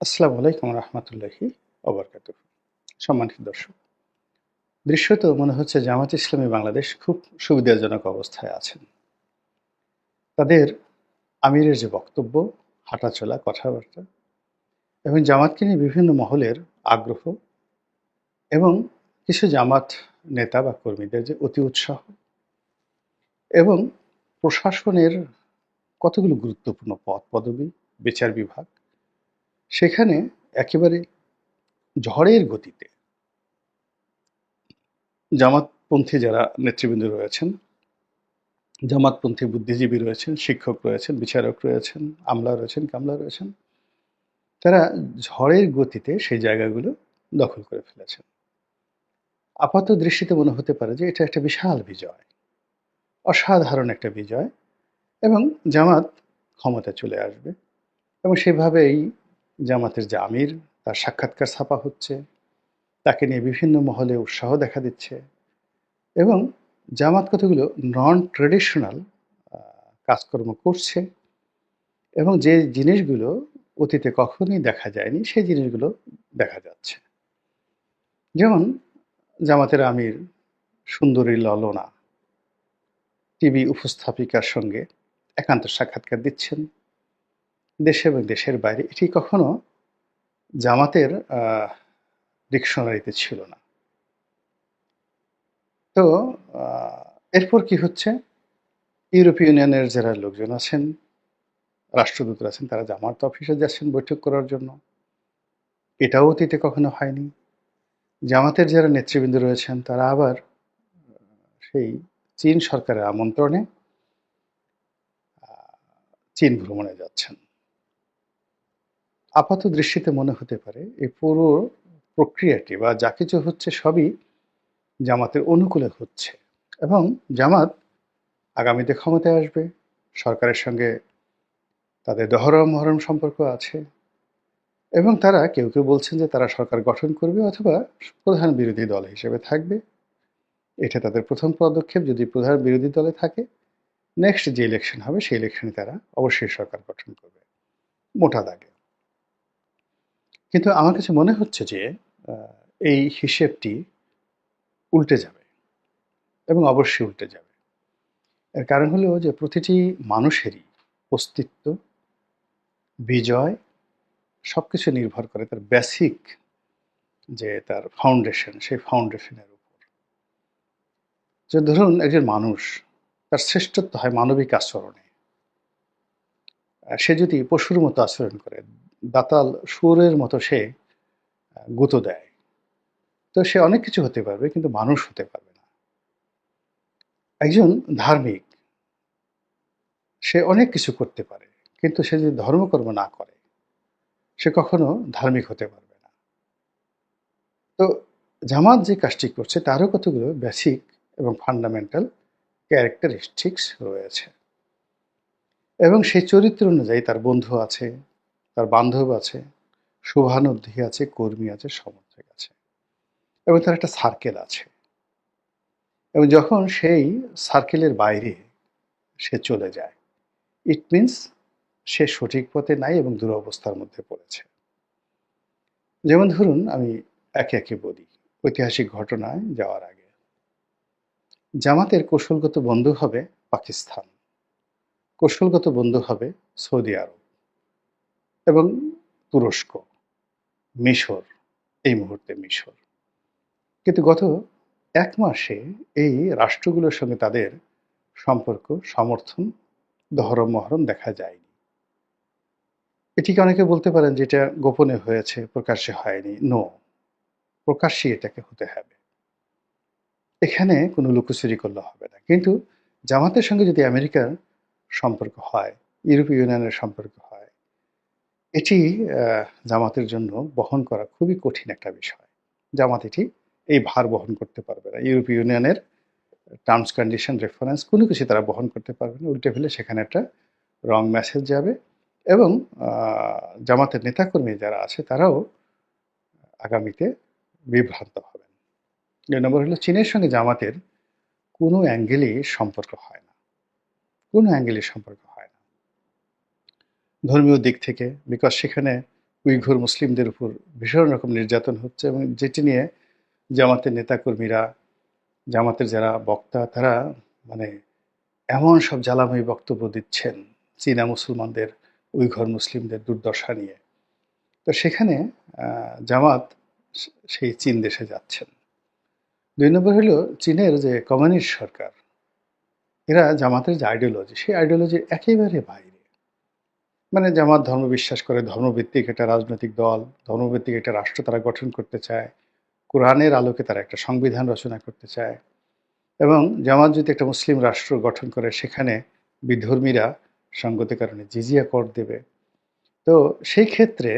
আসসালামু আলাইকুম রহমতুল্লাহি অবরকাত সম্মানিত দর্শক, দৃশ্যত মনে হচ্ছে জামাত ইসলামী বাংলাদেশ খুব সুবিধাজনক অবস্থায় আছেন। তাদের আমিরের যে বক্তব্য, হাঁটাচলা, কথাবার্তা এবং জামাতকে নিয়ে বিভিন্ন মহলের আগ্রহ এবং কিছু জামাত নেতা বা কর্মীদের যে অতি উৎসাহ এবং প্রশাসনের কতগুলো গুরুত্বপূর্ণ পদ পদবি বিচার বিভাগ সেখানে একেবারে ঝড়ের গতিতে জামাতপন্থী যারা নেতৃবৃন্দ রয়েছেন, জামাতপন্থী বুদ্ধিজীবী রয়েছেন, শিক্ষক রয়েছেন, বিচারক রয়েছেন, আমলা রয়েছেন, কামলা রয়েছেন, তারা ঝড়ের গতিতে সেই জায়গাগুলো দখল করে ফেলেছেন। আপাত দৃষ্টিতে মনে হতে পারে যে এটা একটা বিশাল বিজয়, অসাধারণ একটা বিজয় এবং জামাত ক্ষমতা চলে আসবে এবং সেভাবেই জামাতের যে আমির, তার সাক্ষাৎকার ছাপা হচ্ছে। তাকে নিয়ে বিভিন্ন মহলে উৎসাহ দেখা দিচ্ছে। এবং জামাত কতগুলো নন ট্রেডিশনাল কাজকর্ম করছে এবং যে জিনিসগুলো অতীতে কখনোই দেখা যায়নি, সেই জিনিসগুলো দেখা যাচ্ছে। যেমন জামাতের আমির সুন্দরী ললনা, টিভি উপস্থাপিকার সঙ্গে একান্ত সাক্ষাৎকার দিচ্ছেন। দেশে এবং দেশের বাইরে, এটি কখনো জামাতের ডিকশনারিতে ছিল না। তো এরপর কি হচ্ছে? ইউরোপীয় ইউনিয়নের যারা লোকজন আছেন, রাষ্ট্রদূত আছেন, তারা জামাত অফিসে যাচ্ছেন বৈঠক করার জন্য। এটাও অতীতে কখনো হয়নি। জামাতের যারা নেতৃবৃন্দ রয়েছেন, তারা আবার সেই চীন সরকারের আমন্ত্রণে চীন ভ্রমণে যাচ্ছেন। আপাত দৃষ্টিতে মনে হতে পারে, এই পুরো প্রক্রিয়াটি বা যা কিছু হচ্ছে সবই জামাতের অনুকূলে হচ্ছে এবং জামাত আগামীতে ক্ষমতায় আসবে, সরকারের সঙ্গে তাদের দহরম মহরম সম্পর্ক আছে এবং তারা কেউ কেউ বলছেন যে তারা সরকার গঠন করবে অথবা প্রধান বিরোধী দল হিসেবে থাকবে। এটা তাদের প্রথম পদক্ষেপ, যদি প্রধান বিরোধী দলে থাকে নেক্সট যে ইলেকশন হবে সেই ইলেকশনে তারা অবশ্যই সরকার গঠন করবে, মোটা দাগে। কিন্তু আমার কাছে মনে হচ্ছে যে এই হিসেবটি উল্টে যাবে এবং অবশ্যই উল্টে যাবে। এর কারণ হলো যে, প্রতিটি মানুষেরই অস্তিত্ব, বিজয় সব কিছু নির্ভর করে তার বেসিক যে তার ফাউন্ডেশন সেই ফাউন্ডেশনের উপর। যে ধরুন একজন মানুষ, তার শ্রেষ্ঠত্ব হয় মানবিক আচরণে। সে যদি পশুর মতো আচরণ করে দাতাল সুরের মতো সে গুঁতো দেয়। তো সে অনেক কিছু হতে পারবে, কিন্তু মানুষ হতে পারবে না। একজন ধার্মিক, সে অনেক কিছু করতে পারে, কিন্তু সে যদি ধর্মকর্ম না করে, সে কখনো ধার্মিক হতে পারবে না। তো জামাত যে কাজটি করছে, তারও কতগুলো বেসিক এবং ফান্ডামেন্টাল ক্যারেক্টারিস্টিক্স রয়েছে। এবং সেই চরিত্র অনুযায়ী তার বন্ধু আছে তার বান্ধব আছে, শুভানুদ্ধি আছে, কর্মী আছে, সমর্থক আছে এবং তার একটা সার্কেল আছে। এবং যখন সেই সার্কেলের বাইরে সে চলে যায় ইট মিনস সে সঠিক পথে নাই এবং দুরবস্থার মধ্যে পড়েছে। যেমন ধরুন, আমি একে একে বলি, ঐতিহাসিক ঘটনায় যাওয়ার আগে। জামাতের কৌশলগত বন্ধু হবে পাকিস্তান, কৌশলগত বন্ধু হবে সৌদি আরব। এবং তুরস্ক, মিশর, এই মুহূর্তে মিশর। কিন্তু গত এক মাসে এই রাষ্ট্রগুলোর সঙ্গে তাদের সম্পর্ক, সমর্থন দহরম মহরম দেখা যায়নি। এটিকে অনেকে বলতে পারেন যে এটা গোপনে হয়েছে, প্রকাশ্যে হয়নি? নো প্রকাশ্যে এটাকে হতে হবে। এখানে কোনো লুকোচুরি করলে হবে না। কিন্তু জামাতের সঙ্গে যদি আমেরিকার সম্পর্ক হয়, ইউরোপীয় ইউনিয়নের সম্পর্ক এটি জামাতের জন্য বহন করা খুবই কঠিন একটা বিষয়। জামাত এটি এই ভার বহন করতে পারবে না। ইউরোপীয় ইউনিয়নের টার্মস কন্ডিশন রেফারেন্স কোনো কিছু তারা বহন করতে পারবে না। উল্টে ফেলে সেখানে একটা রং মেসেজ যাবে এবং জামাতের নেতাকর্মী যারা আছে তারাও আগামীতে বিভ্রান্ত হবেন। দুই নম্বর হলো চীনের সঙ্গে জামাতের কোনো অ্যাঙ্গেলই সম্পর্ক হয় না। কোনো অ্যাঙ্গেলই সম্পর্ক ধর্মীয় দিক থেকে বিকজ সেখানে উইঘুর মুসলিমদের উপর ভীষণ রকম নির্যাতন হচ্ছে এবং যেটি নিয়ে জামাতের নেতাকর্মীরা, জামাতের যারা বক্তা, তারা মানে এমন সব জ্বালাময়ী বক্তব্য দিচ্ছেন চীনা মুসলমানদের, উইঘর মুসলিমদের দুর্দশা নিয়ে। তো সেখানে জামাত সেই চীন দেশে যাচ্ছেন। দুই নম্বর হলো চীনের যে কমিউনিস্ট সরকার, এরা জামাতের যে আইডিওলজি সেই আইডিওলজির একেবারে বাইরে। মানে জামাত ধর্ম বিশ্বাস করে, ধর্মভিত্তিক একটা রাজনৈতিক দল, ধর্মভিত্তিক একটা রাষ্ট্র তারা গঠন করতে চায়, কোরআনের আলোকে তারা একটা সংবিধান রচনা করতে চায় এবং জামাত যদি একটা মুসলিম রাষ্ট্র গঠন করে, সেখানে বিধর্মীরা সঙ্গতি কারণে জিজিয়া কর দেবে। তো সেই ক্ষেত্রে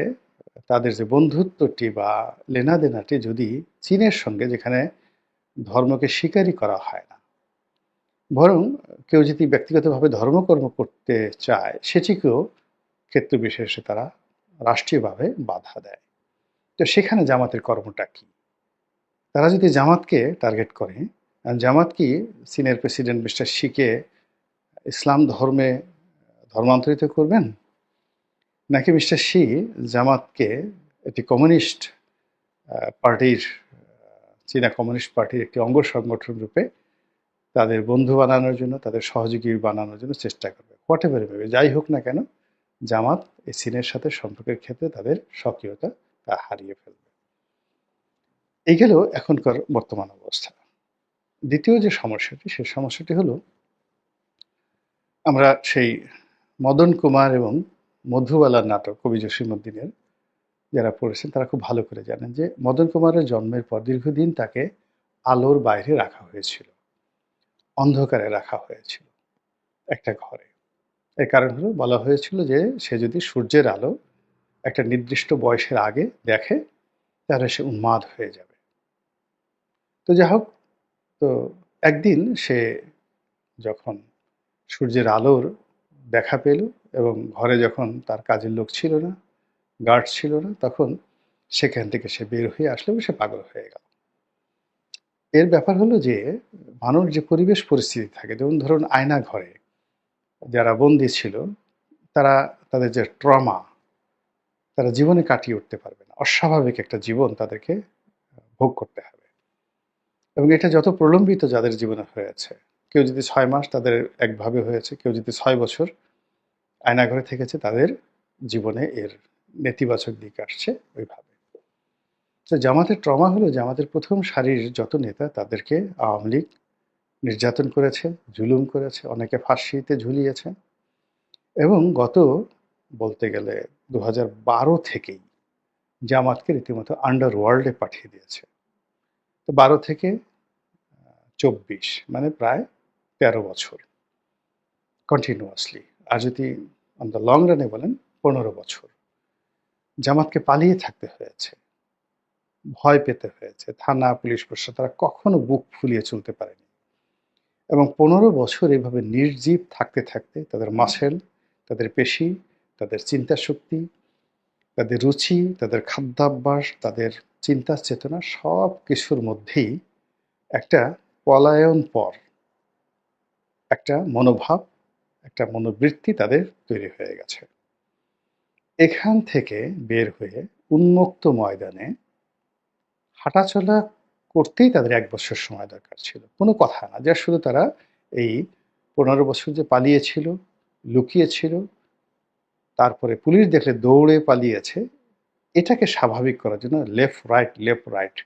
তাদের যে বন্ধুত্বটি বা লেনাদেনাটি যদি চীনের সঙ্গে, যেখানে ধর্মকে স্বীকারই করা হয় না, বরং কেউ যদি ব্যক্তিগতভাবে ধর্মকর্ম করতে চায়, সেটিকেও ক্ষেত্র বিশেষে তারা রাষ্ট্রীয়ভাবে বাধা দেয়। তো সেখানে জামাতের কর্মটা কি? তারা যদি জামাতকে টার্গেট করে জামাত কি চীনের প্রেসিডেন্ট মিস্টার শিকে ইসলাম ধর্মে ধর্মান্তরিত করবেন? নাকি মিস্টার শি জামাতকে একটি কমিউনিস্ট পার্টির, চীনা কমিউনিস্ট পার্টির একটি অঙ্গ সংগঠন রূপে তাদের বন্ধু বানানোর জন্য, তাদের সহযোগী বানানোর জন্য চেষ্টা করবে? হোয়াট এভার যাই হোক না কেন জামাত এই চীনের সাথে সম্পর্কের ক্ষেত্রে তাদের সক্রিয়তা তা হারিয়ে ফেলবে। এই গেল এখনকার বর্তমান অবস্থা। দ্বিতীয় যে সমস্যাটি, সেই সমস্যাটি হলো আমরা সেই মদন কুমার এবং মধুবালার নাটক কবি জসিমুদ্দিনের যারা পড়েছেন, তারা খুব ভালো করে জানেন যে মদন কুমারের জন্মের পর দীর্ঘদিন তাকে আলোর বাইরে রাখা হয়েছিল। অন্ধকারে রাখা হয়েছিল একটা ঘরে। এর কারণ হলো বলা হয়েছিল যে সে যদি সূর্যের আলো একটা নির্দিষ্ট বয়সের আগে দেখে, তাহলে সে উন্মাদ হয়ে যাবে। তো যাই হোক, তো একদিন সে যখন সূর্যের আলোর দেখা পেল এবং ঘরে যখন তার কাজের লোক ছিল না গার্ড ছিল না, তখন সেখান থেকে সে বের হয়ে আসলে সে পাগল হয়ে গেল। এর ব্যাপার হলো যে মানুষ যে পরিবেশ পরিস্থিতি থাকে, যেমন ধরুন আয়না ঘরে যারা বন্দী ছিল, তারা তাদের যে ট্রমা, তারা জীবনে কাটিয়ে উঠতে পারবে না। অস্বাভাবিক একটা জীবন তাদেরকে, ভোগ করতে হবে। এবং এটা যত প্রলম্বিত যাদের জীবনে হয়েছে, কেউ যদি ছয় মাস তাদের একভাবে হয়েছে, কেউ যদি ছয় বছর আয়নাঘরে থেকেছে, তাদের জীবনে এর নেতিবাচক দিক আসছে ওইভাবে। তো জামাতের ট্রমা হলো জামাতের প্রথম সারির যত নেতা, তাদেরকে আওয়ামী লীগ নির্যাতন করেছে, জুলুম করেছে, অনেকে ফাঁসিতে ঝুলিয়েছে। এবং গত বলতে গেলে দু হাজার বারো থেকেই জামাতকে রীতিমতো আন্ডার ওয়ার্ল্ডে পাঠিয়ে দিয়েছে। তো বারো থেকে চব্বিশ মানে প্রায় তেরো বছর কন্টিনিউয়াসলি আর যদি অন দ্য লং রানে বলেন, পনেরো বছর। জামাতকে পালিয়ে থাকতে হয়েছে, ভয় পেতে হয়েছে। থানা, পুলিশ প্রশাসন, তারা কখনো বুক ফুলিয়ে চলতে পারেনি। এবং পনেরো বছর এভাবে নির্জীব থাকতে থাকতে তাদের মাসেল, তাদের পেশি, তাদের চিন্তা শক্তি তাদের রুচি, তাদের খাদ্যাভ্যাস, তাদের চিন্তা চেতনা সব কিছুর মধ্যেই একটা পলায়ন পর, একটা মনোভাব, একটা মনোবৃত্তি তাদের তৈরি হয়ে গেছে। এখান থেকে বের হয়ে উন্মুক্ত ময়দানে হাঁটাচলা করতেই তাদের এক বছর সময় দরকার ছিল। কোনো কথা না, যা শুধু তারা এই পনেরো বছর যে পালিয়েছিল, লুকিয়েছিল, তারপরে পুলিশ দেখলে দৌড়ে পালিয়েছে, এটাকে স্বাভাবিক করার জন্য লেফট রাইট লেফট রাইট